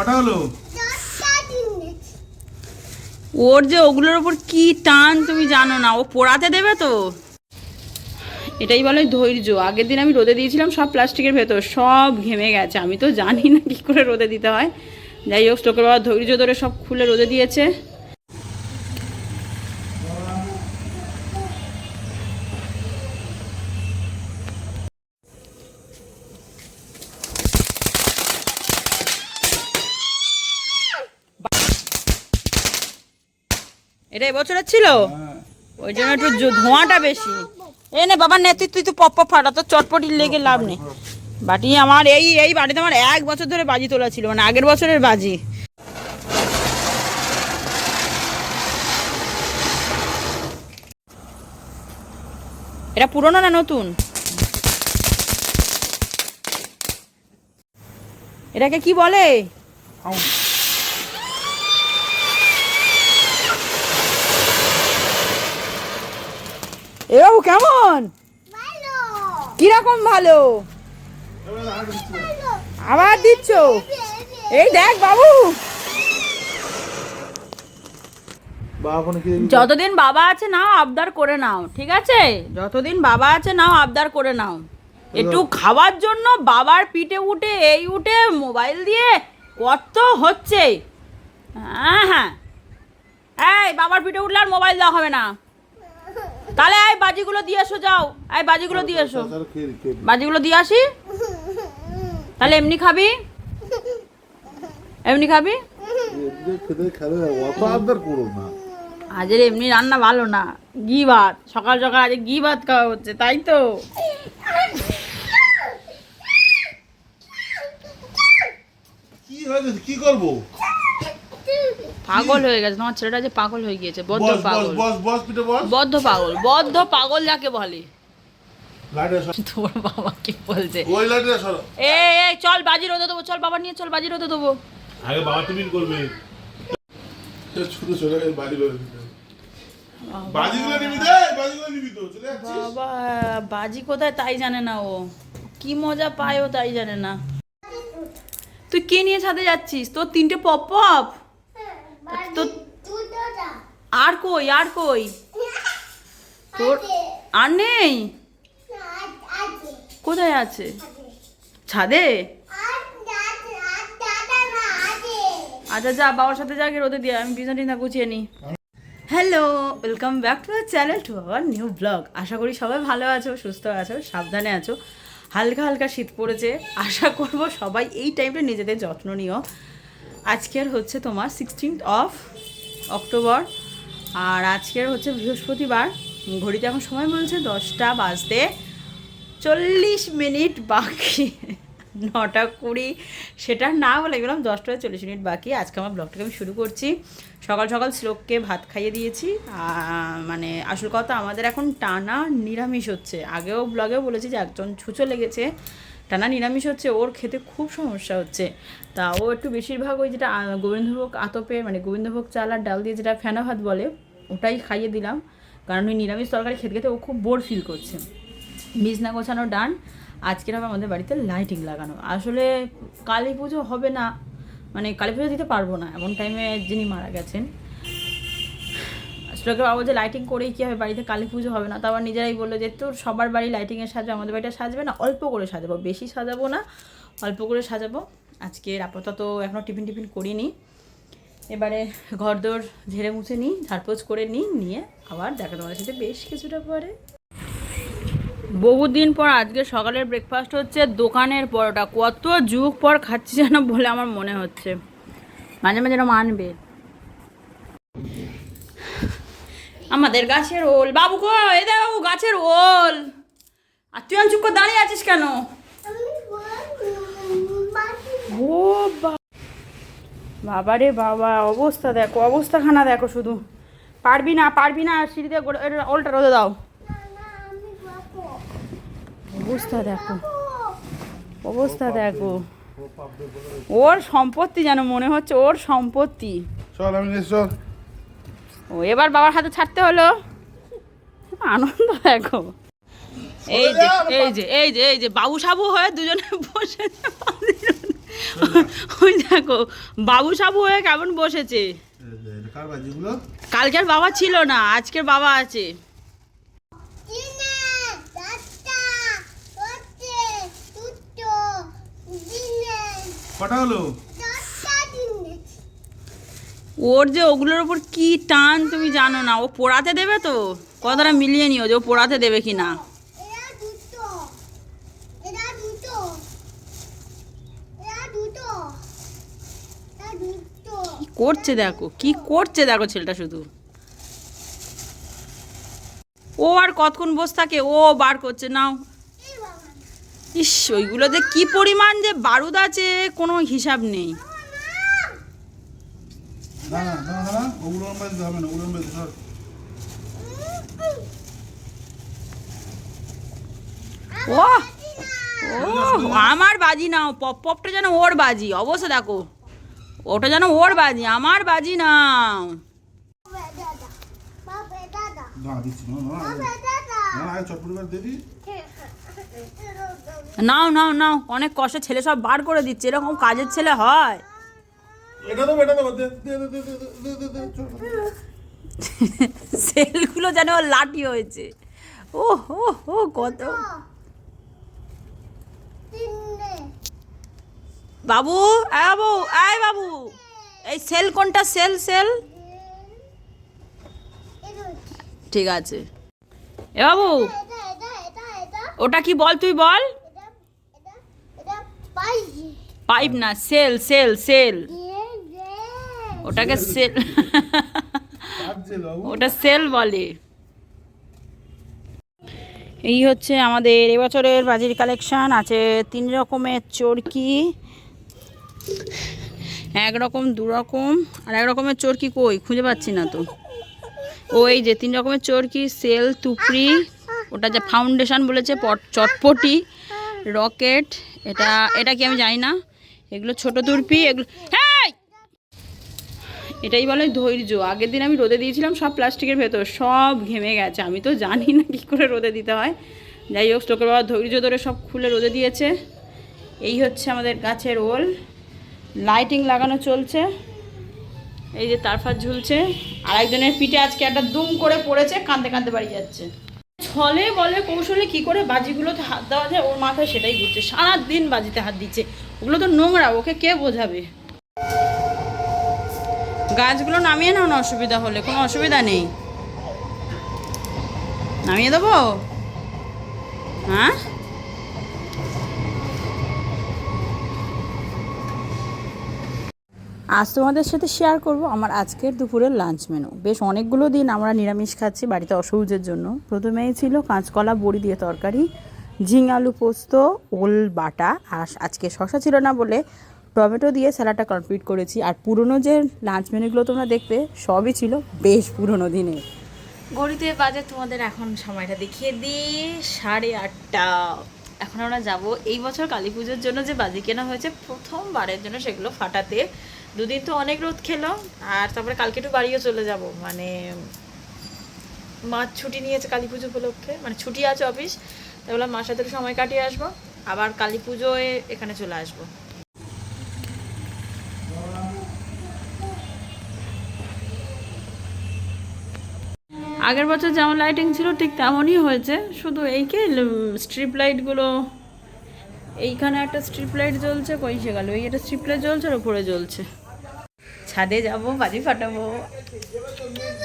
কটা হলো ওর যে ওগুলোর ওপর কি টান তুমি জানো না, ও পোড়াতে দেবে তো। এটাই বলে ধৈর্য। আগের দিন আমি রোদে দিয়েছিলাম সব প্লাস্টিকের ভেতর, সব ঘেমে গেছে। আমি তো জানি না কি করে রোদে দিতে হয়। যাই হোক, স্টোকের বাবা ধৈর্য ধরে সব খুলে রোদে দিয়েছে। এটা এবছরের ছিল? ওই জন্য একটু ধোঁয়াটা বেশি। এ নে বাবার নে তুই তুই তো পপ পপ ফাটা তো চটপটি লেগে লাভ নেই। বাটি আমার এই এই বাড়িতে আমার এক বছর ধরে বাজি তোলা ছিল মানে আগের বছরের বাজি। এটা পুরনো না নতুন? এটাকে কি বলে? এ বাবু কেমন? কীরকম ভালো? আবার দিচ্ছ? এই দেখ বাবু। যতদিন বাবা আছে নাও আবদার করে নাও ঠিক আছে? যতদিন বাবা আছে নাও আবদার করে নাও। একটু খাওয়ার জন্য বাবার পিঠে উঠে এই উঠে মোবাইল দিয়ে কত হচ্ছে? হ্যাঁ হ্যাঁ। এই বাবার পিঠে উঠলে আর মোবাইল দেওয়া হবে না। তাহলে এই বাজিগুলো দিয়ে এসো যাও। এই বাজিগুলো দিয়ে এসো। বাজিগুলো দিয়ে আসি? তাহলে এমনি খাবি? এমনি খাবি? আজের এমনি রান্না ভালো না। ঘি ভাত। সকাল সকাল আজকে ঘি ভাত খাওয়া হচ্ছে তাই তো? কি করব? পাগল হয়ে গেছে। তোমার ছেলেটা যে পাগল হয়ে গিয়েছে বদ্ধ পাগল। বস বস পিঠে বস। বদ্ধ পাগল বদ্ধ পাগল যাকে বলে। লাইটে তোর বাবা কি বলছে? লাইটে এই চল বাজি রোদে দেবো চল বাবা নিয়ে চল বাজি রোদে দেবো। আগে বাবা টিফিন করবে। বাবা। বাজি কোথায় তাই জানে না ও। কি মজা পায় ও তাই জানে না। তুই কে নিয়ে ছাদে যাচ্ছিস? তোর তিনটে পপ পপ তো আর কই আর কই? তোর আর নেই? কোথায় আছে? ছাদে? আচ্ছা যা বাবার সাথে যা গিয়ে রোদে দিয়ে আমি বিছানা টিনা গুছিয়ে নিই hello welcome back to our channel to our new blog আশা করি সবাই ভালো আছো সুস্থ আছো সাবধানে আছো। হালকা হালকা শীত পড়েছে। আশা করব সবাই এই টাইমটা নিজেদের যত্ন নিও। আজকের হচ্ছে তোমার সিক্সটিন্থ অফ অক্টোবর আর আজকের হচ্ছে বৃহস্পতিবার। ঘড়িতে এখন সময় বলছে দশটা বাজতে চল্লিশ মিনিট বাকি। নটা কুড়ি, সেটা না বলে গেলাম, দশটা চল্লিশ মিনিট বাকি। আজকে আমার ব্লগটাকে আমি শুরু করছি। সকাল সকাল শ্লোককে ভাত খাইয়ে দিয়েছি। মানে আসল কথা, আমাদের এখন টানা নিরামিষ হচ্ছে। আগেও ব্লগেও বলেছি যে একজন ছুঁচো লেগেছে। টানা নিরামিষ হচ্ছে, ওর খেতে খুব সমস্যা হচ্ছে। তা ও একটু বেশিরভাগ ওই যেটা গোবিন্দভোগ আতপে মানে গোবিন্দভোগ চাল আর ডাল দিয়ে যেটা ফেনা ভাত বলে, ওটাই খাইয়ে দিলাম। কারণ ওই নিরামিষ তরকারি খেতে খেতে ও খুব বোর ফিল করছে। বিছনা গোছানো ডান আজকের হবে আমাদের বাড়িতে লাইটিং লাগানো। আসলে কালী পুজো হবে না মানে কালী পুজো দিতে পারব না। এমন টাইমে যিনি মারা গেছেন। আসলে বাবু যে লাইটিং করেই কী হবে, বাড়িতে কালী পুজো হবে না, তো আবার নিজেরাই বলল যে, তোর সবার বাড়ি লাইটিংয়ে সাজবে আমাদের বাড়িটা সাজবে না, অল্প করে সাজাবো, বেশি সাজাবো না, অল্প করে সাজাবো। আজকে আপাতত এখনও টিফিন টিফিন করিনি। এবারে ঘর ঘরদোর ঝেড়ে মুছে নিই, ঝাড়পোছ করে নিই, নিয়ে আবার দেখা তোমাদের সাথে বেশ কিছুটা পরে। বহুদিন পর আজকে সকালের ব্রেকফাস্ট হচ্ছে, দোকানের পরোটা। কত যুগ পর খাচ্ছি যেন বলে আমার মনে হচ্ছে। মাঝে মাঝে এরকম আনবে। আমাদের গাছের ওল। বাবু কো এ দে বাবু গাছের ওল। আর তুই চুপ করে দাঁড়িয়ে আছিস কেন? ও বাবা রে বাবা, অবস্থা দেখো, অবস্থাখানা দেখো শুধু। পারবি না পারবি না সিঁড়িতে ওলটা রোদে দাও। অবস্থা দেখো। অবস্থা দেখো। ওর সম্পত্তি যেন মনে হচ্ছে, ওর সম্পত্তি। চল আমি চল। ও, এবার বাবার হাতে ছাড়তে হলো। আনন্দ, দেখো। এই যে এই যে এই যে এই যে, বাবু সাবু হয়ে দুজনে বসে ওই দেখো, বাবু সাবু হয়ে কেমন বসেছে? কালকের বাবা ছিল না, আজকের বাবা আছে। কটা হলো? ওর যে ওগুলোর ওপর কি টান তুমি জানো না ও পোড়াতে দেবে তো? কতটা মিলিয়ে নিও যে ও পোড়াতে দেবে কি না? করছে দেখো কি করছে দেখো ছেলেটা শুধু। ও আর কতক্ষণ বসে থাকে ও বার করছে নাও। ইস ওইগুলোতে কি পরিমাণ যে বারুদ আছে কোনো হিসাব নেই। না না না না না হবে না ওগুলো ও ও আমার বাজি নাও পপ পপটা যেন ওর বাজি অবশ্য দেখো ওটা যেন ওর বাজি আমার বাজি না। না না না না নাও নাও নাও অনেক কষ্টে ছেলে সব বার করে দিচ্ছে এরকম কাজের ছেলে হয়। এটা তো এটা তো দে দে দে দে দে দে দে সেলগুলো যেন লাঠি হয়েছে। ও হো হো কত। বাবু আয় বাবু আয় বাবু। এই সেল কোনটা? Cell cell. ঠিক আছে। এ বাবু ওটা কি বল তুই বল। পাইপ না সেল সেল সেল। ওটাকে সেল ওটা সেল বলে। এই হচ্ছে আমাদের এবছরের বাজির কালেকশান আছে তিন রকমের চরকি এক রকম দু রকম আর এক রকমের চরকি কই? খুঁজে পাচ্ছি না তো। ও এই যে তিন রকমের চরকি সেল তুপড়ি ওটা যে ফাউন্ডেশন বলেছে পট- চটপটি রকেট এটা এটা কি আমি জানি না? এগুলো ছোট তুরপি এগুলো এটাই বলে ধৈর্য। আগের দিন আমি রোদে দিয়েছিলাম সব প্লাস্টিকের ভেতর, সব ঘেমে গেছে। আমি তো জানি না কী করে রোদে দিতে হয়। যাই হোক, স্টোকের বাবা ধৈর্য ধরে সব খুলে রোদে দিয়েছে। এই হচ্ছে আমাদের গাছের ওল। লাইটিং লাগানো চলছে। এই যে তারফার ঝুলছে। আর একজনের পিঠে আজকে একটা দুম করে পড়েছে, কাঁদতে কাঁদতে বাড়ি যাচ্ছে। ছলে বলে কৌশলে কি করে বাজিগুলোতে হাত দেওয়া যায়, ওর মাথায় সেটাই ঘুরছে। সারাদিন বাজিতে হাত দিচ্ছে। ওগুলো তো নোংরা, ওকে কে বোঝাবে? গাছগুলো নামিয়ে নাও না, অসুবিধা হলে, কোনো অসুবিধা নেই। নামিয়ে দেবো? হ্যাঁ? আজ তোমাদের সাথে শেয়ার করব আমার আজকের দুপুরের লাঞ্চ মেনু বেশ অনেকগুলো দিন আমরা নিরামিষ খাচ্ছি বাড়িতে অসৌজের জন্য। প্রথমেই ছিল কাঁচকলা বড়ি দিয়ে তরকারি ঝিঙ আলু পোস্ত, ওল বাটা, আর আজকে শশা ছিল না বলে টমেটো দিয়ে স্যালাডটা কমপ্লিট করেছি। আর পুরনো যে লাঞ্চ মেনুগুলো তোমরা দেখবে, সবই ছিল বেশ পুরনো দিনে ঘড়িতে বাজে তোমাদের এখন সময়টা দেখিয়ে দিই, সাড়ে আটটা। এখন আমরা যাব এই বছর কালী পুজোর জন্য যে বাজি কেনা হয়েছে, প্রথমবারের জন্য সেগুলো ফাটাতে। দুদিন তো অনেক রোদ খেলো, আর তারপরে কালকে একটু বাড়িও চলে যাব। মানে মাছ ছুটি নিয়েছে কালী পুজো উপলক্ষে মানে ছুটি আছে অফিস বললাম মার সাথে সময় কাটিয়ে আসব। আবার কালী পুজোয় এখানে চলে আসব। আগের বছর যেমন লাইটিং ছিল, ঠিক তেমনই হয়েছে। শুধু এই কি স্ট্রিপ লাইটগুলো এইখানে একটা স্ট্রিপ লাইট জ্বলছে, কই সে গেল? এই একটা স্ট্রিপ লাইট জ্বলছে আর উপরে জ্বলছে। ছাদে যাব, বাজি ফাটাবো।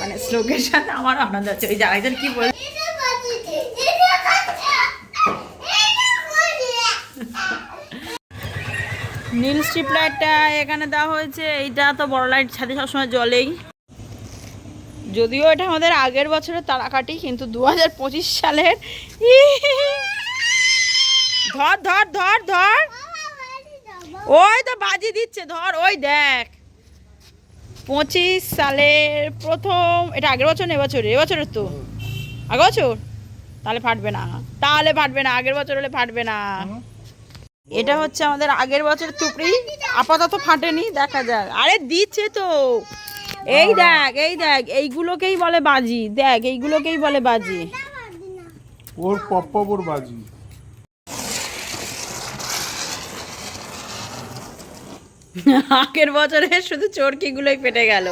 মানে শ্লোকের সাথে আমার আনন্দ আছে। ওই জায়গায় কি বল নীল স্ট্রিপ লাইটটা এখানে দেওয়া হয়েছে। এইটা তো বড় লাইট ছাদে সবসময় জ্বলেই। যদিও এটা আমাদের আগের বছরের তারাকাটি কিন্তু দু হাজার পঁচিশ সালের ধর ধর ধর ধর। ওই তো বাজি দিচ্ছে, ধর, ওই দেখ। পঁচিশ সালের প্রথম, এটা আগের বছর এবছর এবছরের তো। আগের বছর? তাহলে ফাটবে না। তাহলে ফাটবে না, আগের বছর হলে ফাটবে না। এটা হচ্ছে আমাদের আগের বছর টুকরি। আপাতত ফাটেনি, দেখা যাক। আরে দিচ্ছে তো। এই দেখ এই দেখ এইগুলোকেই বলে বাজি। দেখ এইগুলোকেই বলে বাজি। ওর পপ ওর বাজি। আগের বছরে শুধু চরকিগুলোই পেটে গেল।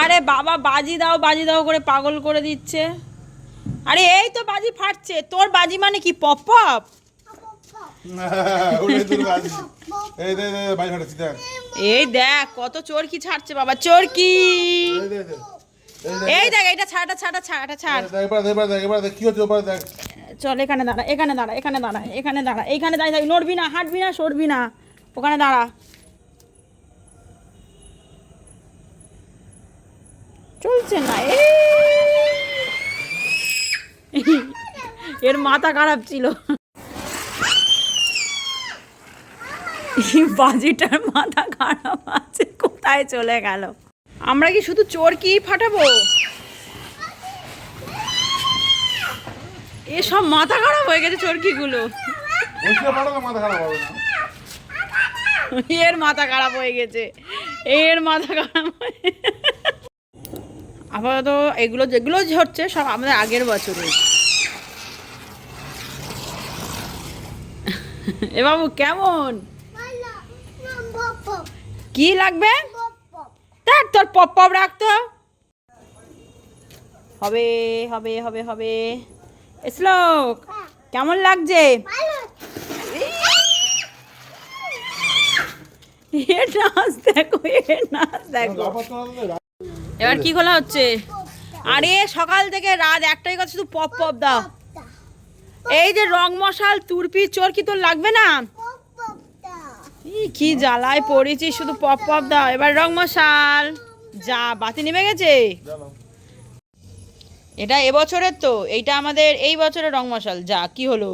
আরে বাবা বাজি দাও বাজি দাও করে পাগল করে দিচ্ছে। আরে এই তো বাজি ফাটছে। তোর বাজি মানে কি পপ পপ? এই দেখ। এই দেখ কত চরকি ছাড়ছে বাবা চরকি। এই দে দে এই দেখ এটা ছাড়টা ছাড়টা ছাড়টা ছাড়। দেখ এবার এবার দেখ এবার দেখ কি হচ্ছে ওপারে দেখ। চল এখানে দাঁড়া এখানে দাঁড়া এখানে দাঁড়া এখানে দাঁড়া এখানে দাঁড়িয়ে থাকবি নড়বি না হাঁটবি না সরবি না। ওখানে দাঁড়া। চলছে না এর মাথা খারাপ ছিল। এই বাজিটার মাথা খারাপ আছে কোথায় চলে গেল? আমরা কি শুধু চোর কি ফাটাবো? এসব মাথা খারাপ হয়ে গেছে চরকিগুলো। এর মাথা খারাপ হয়ে গেছে এর মাথা খারাপ হয়ে আপাতত এগুলো যেগুলো ঝরছে সব আমাদের আগের বছরে এ বাবু কেমন? কি লাগবে দেখ তোর পপ পপ রাখতো হবে হবে হবে হবে শ্লোক কেমন লাগছে ভালো এ নাচ দেখো এ নাচ দেখো না দেখ। এবার কি খোলা হচ্ছে আরে সকাল থেকে রাত একটাই কথা শুধু পপ পপ দাও এই যে রং মশাল তুরপি চোর কি তোর লাগবে না কি জ্বালায় পড়েছি শুধু পপ পপ দাও। এবার রং মশাল। যা বাতি নেমে গেছে? এটা এবছরের তো এইটা আমাদের এই বছরের রং মশাল। যা কি হলো?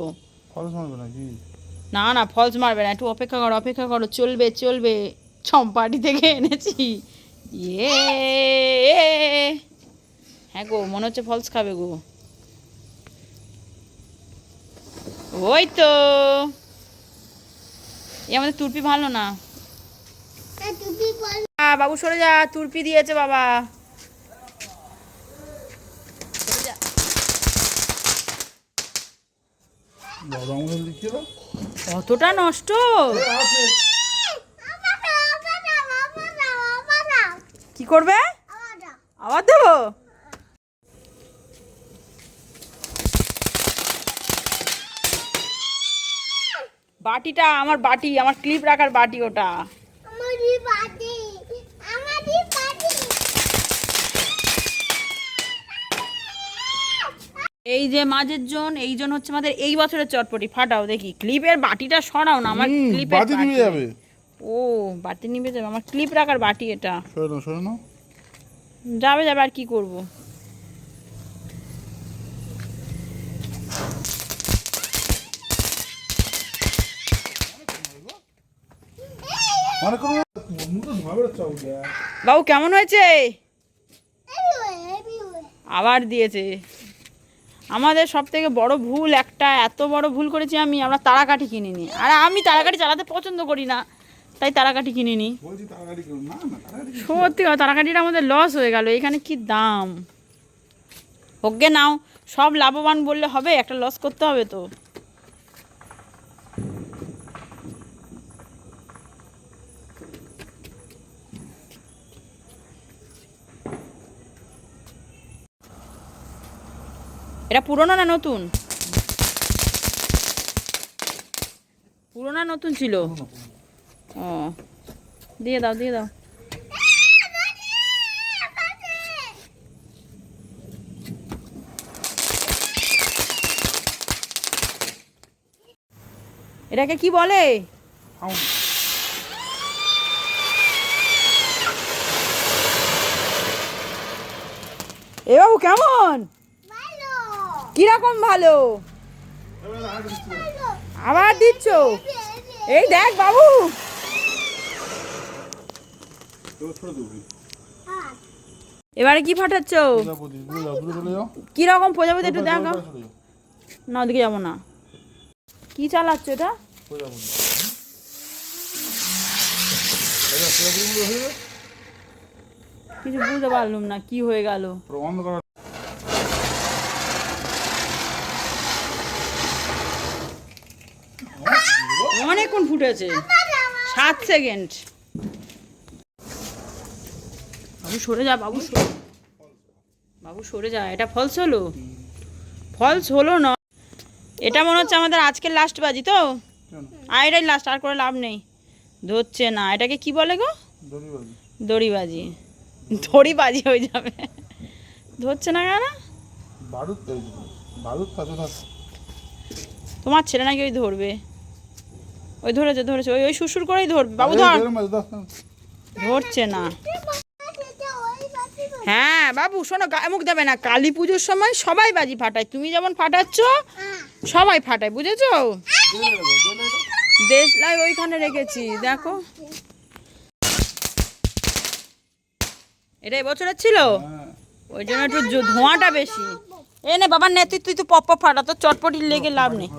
না না ফলস মারবে না একটু অপেক্ষা করো অপেক্ষা করো চলবে চলবে। চম্পাটি থেকে এনেছি। ইয়ে হ্যাঁ গো মনে হচ্ছে ফলস খাবে গো। ওই তো। এ আমাদের তুরপি ভালো না। আ, বাবু সরে যা তুরপি দিয়েছে বাবা। কতটা নষ্ট। কি করবে? আবার দেবো? বাটিটা আমার বাটি আমার ক্লিপ রাখার বাটি ওটা। এই যে মাঝের জন এই জন হচ্ছে আমাদের এই বছরের চটপটি। ফাটাও দেখি ক্লিপের বাটিটা সরাও না আমার ক্লিপের বাতি নিয়ে যাবে। ও বাটি নিবে যাবে আমার ক্লিপ রাখার বাটি এটা। সরে নাও সরে যাবে যাবে আর কি করব মানে কোনো মুখে ধোয়া বেরোচ্ছে ওটা বাবু কেমন হয়েছে? আবার দিয়েছে। আমাদের সব থেকে বড় ভুল একটা এত বড় ভুল করেছি আমি আমরা তারাকাঠি কিনিনি। আর আমি তারাকাঠি চালাতে পছন্দ করি না তাই তারাকাঠি কিনিনি। সত্যি তারাকাঠিটা আমাদের লস হয়ে গেল এখানে কি দাম? হোকগে নাও সব লাভবান বললে হবে একটা লস করতে হবে তো। এটা পুরনো না নতুন? পুরোনো নতুন ছিল? ও, দিয়ে দাও দিয়ে দাও। এটাকে কি বলে? এ বাবু, কেমন? কীরকম ভালো? আবার দিচ্ছ? এই দেখ বাবু। এবার কি ফাটাচ্ছ কীরকম প্রজাপতি একটু এবার না, ওদিকে যাব না। কি চালাচ্ছ এটা? কিছু বুঝতে পারলাম না, কি হয়ে গেল? ফুটেছে সাত সেকেন্ড বাবু সরে যা বাবু সরে। বাবু সরে যা এটা ফলস হলো। ফলস হলো না। এটা মনে হচ্ছে আমাদের আজকের লাস্ট বাজি তো? আর এটাই লাস্ট আর করে লাভ নেই। ধরছে না। এটাকে কি বলে গো? দড়ি দড়িবাজি। দড়িবাজি হয়ে যাবে। ধরছে না কেন? তোমার ছেলে নাকি ওই ধরবে। ওই ধরেছে ধরেছে, ওই ওই সুসুর করেই ধরবে। বাবু, ধর। ধরছে না। হ্যাঁ বাবু, শোনো মুখ দেবে না। কালী পুজোর সময় সবাই বাজি ফাটায়। তুমি যেমন ফাটাচ্ছ, সবাই ফাটায়, বুঝেছ? দেশলাই ওইখানে রেখেছি, দেখো। এটা এবছরের ছিল? ওই জন্য একটু ধোঁয়াটা বেশি। এ নে, বাবার নে তুই তুই তো পপ ফাটা তোর চটপটি লেগে লাভ নেই।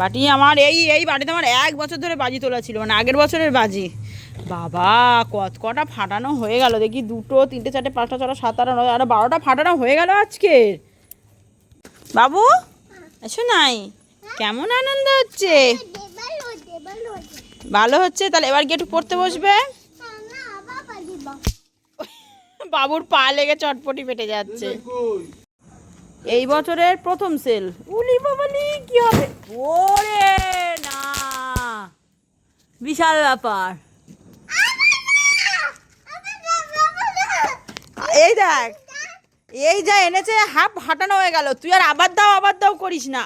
বাটি আমার এই এই বাটিতে আমার এক বছর ধরে বাজি তোলা ছিল মানে আগের বছরের বাজি। বাবা কত কটা ফাটানো হয়ে গেল দেখি দুটো তিনটে চারটে পাঁচটা ছটা সাত আট নয় আরও বারোটা ফাটানো হয়ে গেল আজকে। বাবু এসো নাই। কেমন আনন্দ হচ্ছে? ভালো হচ্ছে? তাহলে এবার গিয়ে একটু পড়তে বসবে? বাবুর পা লেগে চটপটি পেটে যাচ্ছে। এই বছরের প্রথম সেল। উলি বাবালি কি হবে? ওরে না। বিশাল ব্যাপার। এই দেখ, এই যা এনেছে হাফ হাঁটানো হয়ে গেল। তুই আর আবার দাও আবার দাও করিস না।